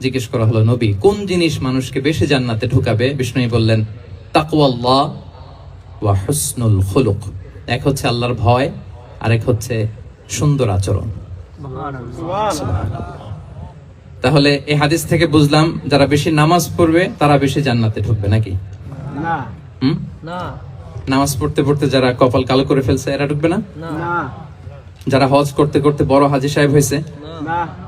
জিজ্ঞেস করা হলো নবী কোন জিনিস মানুষকে বেশি জান্নাতে ঢুকাবে? বিষ্ণু বললেন তাকওয়াল্লাহ ওয়া হুসনুল খুলুক। এক হচ্ছে আল্লাহর ভয় আরেক হচ্ছে সুন্দর আচরণ। তাহলে এই হাদিস থেকে বুঝলাম যারা বেশি নামাজ পড়বে তারা বেশি জান্নাতে ঢুকবে নাকি? নামাজ পড়তে পড়তে যারা কপাল কালো করে ফেলছে এরা ঢুকবে না? না। যারা হজ করতে করতে বড় হাজি সাহেব হয়েছে? না।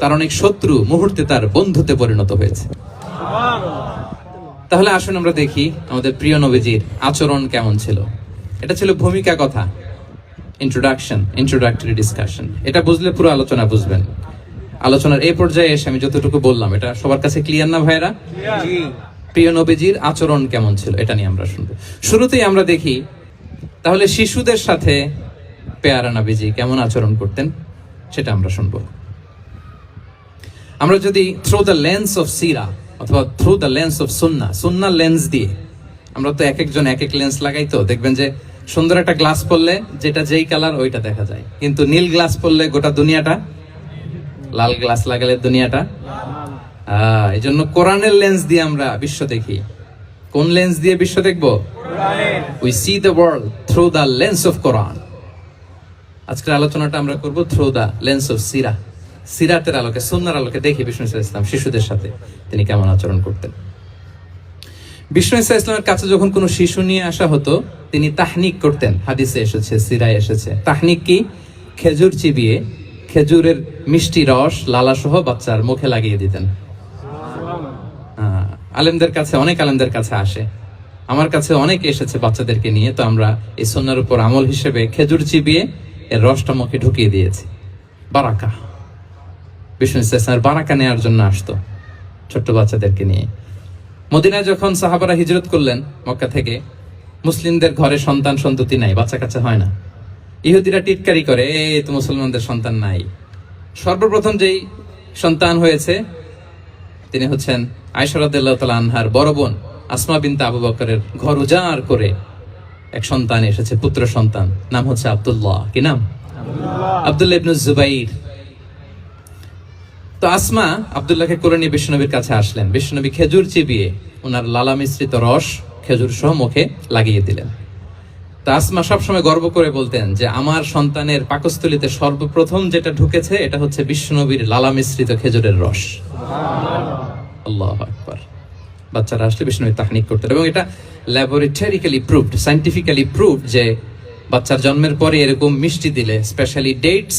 তার অনেক শত্রু মুহূর্তে তার বন্ধুতে পরিণত হয়েছে। তাহলে আসুন আমরা দেখি আমাদের প্রিয় নবীজির আচরণ কেমন ছিল। এটা ছিল ভূমিকা কথা। ইন্ট্রোডাকশন ইন্ট্রোডাক্টরি ডিসকাশন এটা বুঝলে পুরো আলোচনা বুঝবেন। আলোচনার এই পর্যায়ে এসে আমি যতটুকু বললাম এটা সবার কাছে ক্লিয়ার না ভাইরা? জি। প্রিয় নবীজির আচরণ কেমন ছিল এটা নিয়ে আমরা শুনব। শুরুতেই আমরা দেখি তাহলে শিশুদের সাথে পেয়ারা নবীজি কেমন আচরণ করতেন সেটা আমরা শুনব। আমরা যদি থ্রু দ্য লেন্স অফ সিরা অথবা থ্রু দ্য লেন্স অফ সুন্না সুন্নার লেন্স দিয়ে, আমরা তো এক একজন এক এক লেন্স লাগাই তো, দেখবেন যে সুন্দর একটা গ্লাস পরলে যেটা যেই কালার ওইটা দেখা যায়। কিন্তু নীল গ্লাস পরলে গোটা দুনিয়াটা, লাল গ্লাস লাগালে দুনিয়াটা। এই জন্য কোরআনের লেন্স দিয়ে আমরা বিশ্ব দেখি। কোন লেন্স দিয়ে বিশ্ব দেখব? We see the world through the lens of Quran আজকের আলোচনাটা আমরা করব থ্রু দ্য লেন্স অফ সিরা সিরাতের আলোকে, সুন্নার আলোকে দেখি বিষ্ণু ইসা ইসলাম শিশুদের সাথে তিনি কেমন আচরণ করতেন। বিষ্ণু ইসা ইসলামের কাছে যখন কোনো শিশু নিয়ে আসা হতো, তিনি তাহনিক করতেন। হাদিসে এসেছে, সিরায় এসেছে। তাহনিক কি? খেজুর চিবিয়ে খেজুরের মিষ্টি রস লালা সহ বাচ্চার মুখে লাগিয়ে দিতেন। আলেমদের কাছে, অনেক আলেমদের কাছে আসে। আমার কাছে অনেক এসেছে বাচ্চাদেরকে নিয়ে, তো আমরা এই সন্ন্যার উপর আমল হিসেবে খেজুর চিবিয়ে এর রসটা মুখে ঢুকিয়ে দিয়েছি। বারাকা বিষ্ণু ইসলামের বারাকা নেওয়ার জন্য আসতো ছোট্ট বাচ্চাদেরকে নিয়ে। মদিনায় যখন সাহাবারা হিজরত করলেন মক্কা থেকে মুসলিমদের ঘরে সন্তান সন্ততি নাই বাচ্চা কাচ্চা হয় না। ইহুদিরা টিটকারি করে এই তো মুসলমানদের সন্তান নাই। সর্বপ্রথম যেই সন্তান হয়েছে তিনি হচ্ছেন আয়সরাদ্দাল্লাহ তালা আনহার বড় বোন আসমা বিনতে আবু বকরের ঘর উজাড় করে এক সন্তান এসেছে পুত্র সন্তান নাম হচ্ছে আব্দুল্লাহ। কি নাম? আব্দুল্লাহ ইবনু জুবাইর। তো আসমা আব্দুল্লাহকে করে নিয়ে বিষ্ণুনবীর কাছে আসলেন। বিষ্ণুনবী খেজুর চিবিয়ে ওনার লালা মিশ্রিত রস খেজুর সহ মুখে লাগিয়ে দিলেন। তা আসমা সবসময় গর্ব করে বলতেন যে, আমার সন্তানের পাকস্থলিতে সর্বপ্রথম যেটা ঢুকেছে, এটা হচ্ছে বিষ্ণুনবীর লালা মিশ্রিত খেজুরের রস। আল্লাহ বাচ্চারা আসলে বিষ্ণু তাকনিক করতেন এবং এটা ল্যাবরেটরিক্যালি প্রুভড সাইন্টিফিক্যালি প্রুভড যে, বাচ্চার জন্মের পরে এরকম মিষ্টি দিলে স্পেশালি ডেটস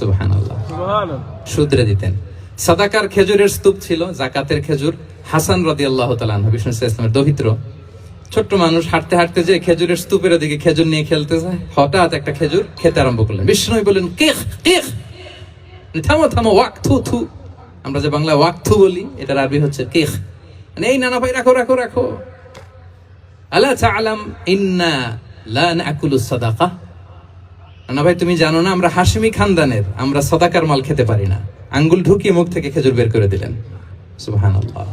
সুবহানাল্লাহ। শুধরে দিতেন। সাদাকার খেজুরের স্তূপ ছিল জাকাতের খেজুর। হাসান রদি আল্লাহ তালান বিষ্ণু ইসলামের দহিত্র ছোট্ট মানুষ হাঁটতে হাঁটতে যে খেজুরের স্তূপের দিকে খেজুর নিয়ে খেলতে যায় হঠাৎ একটা খেজুর খেতে আরম্ভ করলেন। বিষ্ণু বললেন কেখ কেখ থামো থামো ওয়াক থু থু। আমরা যে বাংলা ওয়াক থু বলি এটার আরবি হচ্ছে কেখ মানে এই নানা ভাই রাখো রাখো রাখো। আলা তাআলাম ইন্না লা নাকুলু সাদাকা? না ভাই, তুমি জানো না, আমরা হাসিমি খানদানের আমরা সদাকার মাল খেতে পারি না। আঙ্গুল ঢুকিয়ে মুখ থেকে খেজুর বের করে দিলেন। সুবহানাল্লাহ।